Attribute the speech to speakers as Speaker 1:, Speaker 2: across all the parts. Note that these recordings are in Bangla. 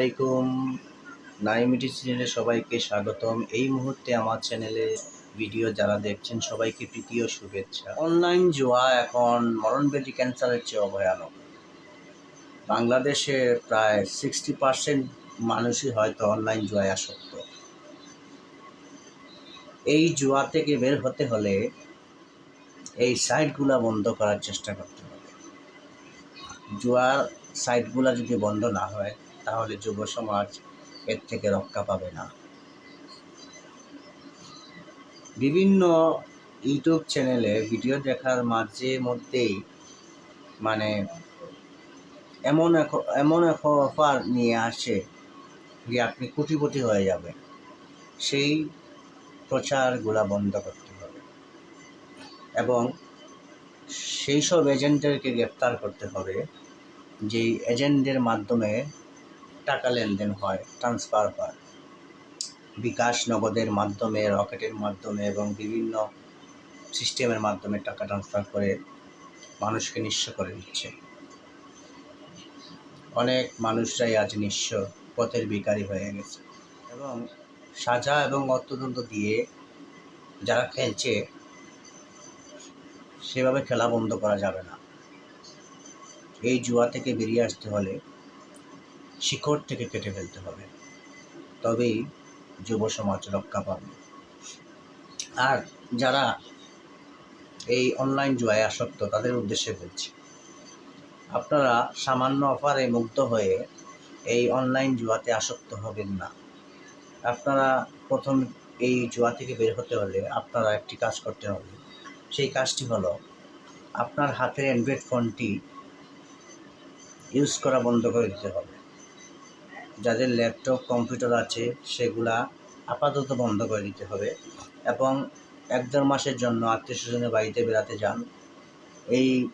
Speaker 1: আলাইকুম। নাইমিটি চ্যানেলে সবাইকে স্বাগতম। এই মুহূর্তে আমার চ্যানেলে ভিডিও যারা দেখছেন, সবাইকে তৃতীয় শুভেচ্ছা। অনলাইন জুয়া এখন মরণব্যাধি ক্যান্সারের চেয়ে ভয়ানক বাংলাদেশে প্রায় সিক্সটি পার্সেন্ট মানুষই হয়তো অনলাইন জুয়ায় আসক্ত। এই জুয়া থেকে বের হতে হলে এই সাইটগুলো বন্ধ করার চেষ্টা করতে হবে। জুয়ার সাইটগুলো যদি বন্ধ না হয় তাহলে যুব সমাজ এর থেকে রক্ষা পাবে না। বিভিন্ন ইউটিউব চ্যানেলে ভিডিও দেখার মাঝে মধ্যেই মানে এমন এমন এক অফার নিয়ে আসে যে আপনি কোটিপতি হয়ে যাবেন। সেই প্রচারগুলা বন্ধ করতে হবে। এবং সেই সব এজেন্টদেরকে গ্রেপ্তার করতে হবে যেই এজেন্টদের মাধ্যমে টাকা লেনদেন হয় ট্রান্সফার হয়। বিকাশ নগদের মাধ্যমে, রকেটের মাধ্যমে এবং বিভিন্ন সিস্টেমের মাধ্যমে টাকা ট্রান্সফার করে মানুষকে নিঃস্ব করে দিচ্ছে অনেক মানুষরাই আজ নিঃস্ব, পথের বিকারী হয়ে গেছে। এবং সাজা এবং অর্থদণ্ড দিয়ে যারা খেলছে, সেভাবে খেলা বন্ধ করা যাবে না। এই জুয়া থেকে বেরিয়ে আসতে হলে শিকড় থেকে কেটে ফেলতে হবে। তবেই যুব সমাজ রক্ষা পাবে। আর যারা এই অনলাইন জুয়ায় আসক্ত, তাদের উদ্দেশ্যে বলছি, আপনারা সামান্য অফারে মুগ্ধ হয়ে এই অনলাইন জুয়াতে আসক্ত হবেন না। আপনারা প্রথম এই জুয়া থেকে বের হতে হলে আপনারা একটি কাজ করতে হবে। সেই কাজটি হলো, আপনার হাতের অ্যান্ড্রয়েড ফোনটি ইউজ করা বন্ধ করে দিতে হবে। যাদের ল্যাপটপ, কম্পিউটার আছে, সেগুলা আপাতত বন্ধ করে দিতে হবে এবং এক দেড় মাসের জন্য আত্মীয় স্বজনের বাড়িতে বেড়াতে যান। এই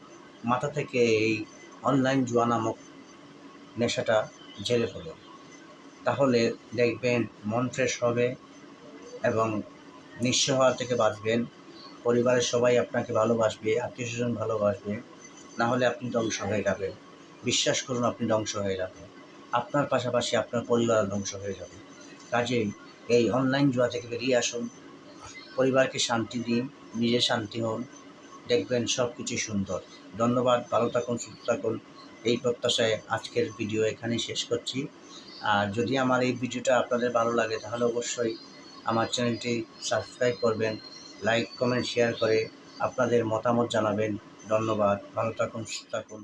Speaker 1: মাথা থেকে এই অনলাইন জুয়া নামক নেশাটা ঝেড়ে ফেলুন তাহলে দেখবেন মন ফ্রেশ হবে এবং নিঃস্ব হওয়া থেকে বাঁচবেন। পরিবারের সবাই আপনাকে ভালোবাসবে, আত্মীয় স্বজন ভালোবাসবে। না হলে আপনি ধ্বংস হয়ে যাবেন। বিশ্বাস করুন, আপনি ধ্বংস হয়ে যাবেন। আপনার পাশাপাশি আপনার পরিবার ধ্বংস হয়ে যাবে। কাজেই এই অনলাইন জুয়া থেকে বেরিয়ে আসুন। পরিবারকে শান্তি দিন, নিজে শান্তি হন। দেখবেন সব কিছুই সুন্দর। ধন্যবাদ, ভালো থাকুন, সুস্থ থাকুন। এই প্রত্যাশায় আজকের ভিডিও এখানেই শেষ করছি। আর যদি আমার এই ভিডিওটা আপনাদের ভালো লাগে, তাহলে অবশ্যই আমার চ্যানেলটি সাবস্ক্রাইব করবেন, লাইক, কমেন্ট, শেয়ার করে আপনাদের মতামত জানাবেন। ধন্যবাদ, ভালো থাকুন, সুস্থ থাকুন।